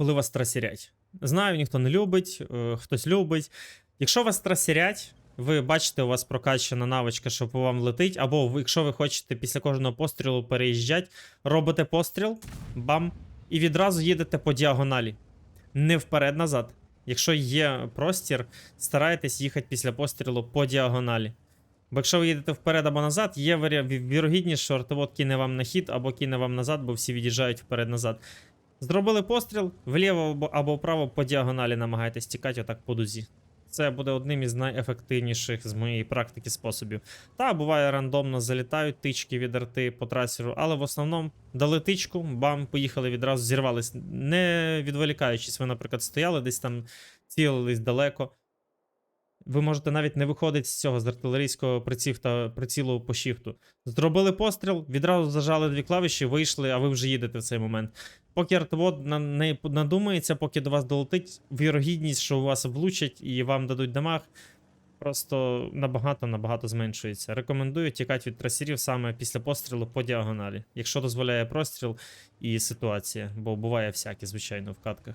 коли вас трасірять. Знаю, ніхто не любить, е, хтось любить. Якщо вас трасірять, ви бачите, у вас прокачана навичка, що по вам летить, або якщо ви хочете після кожного пострілу переїжджати, робите постріл, бам, і відразу їдете по діагоналі. Не вперед-назад. Якщо є простір, старайтесь їхати після пострілу по діагоналі. Бо якщо ви їдете вперед або назад, є вірогідність, що артовод кине вам на хід або кине вам назад, бо всі від'їжджають вперед-назад. Зробили постріл, вліво або- вправо по діагоналі намагайтесь тікати отак по дузі. Це буде одним із найефективніших з моєї практики способів. Та буває рандомно залітають тички від арти по трасеру, але в основному дали тичку, бам, поїхали відразу, зірвались. Не відволікаючись, ви, наприклад, стояли десь там, цілились далеко. Ви можете навіть не виходити з цього з артилерійського приців та прицілу по шіфту. Зробили постріл, відразу зажали дві клавіші, вийшли, а ви вже їдете в цей момент. Поки артвод на не надумається, поки до вас долетить, вірогідність, що у вас влучать і вам дадуть дамаг, просто набагато набагато зменшується. Рекомендую тікати від трасерів саме після пострілу по діагоналі, якщо дозволяє простріл і ситуація, бо буває всяке, звичайно, в катках.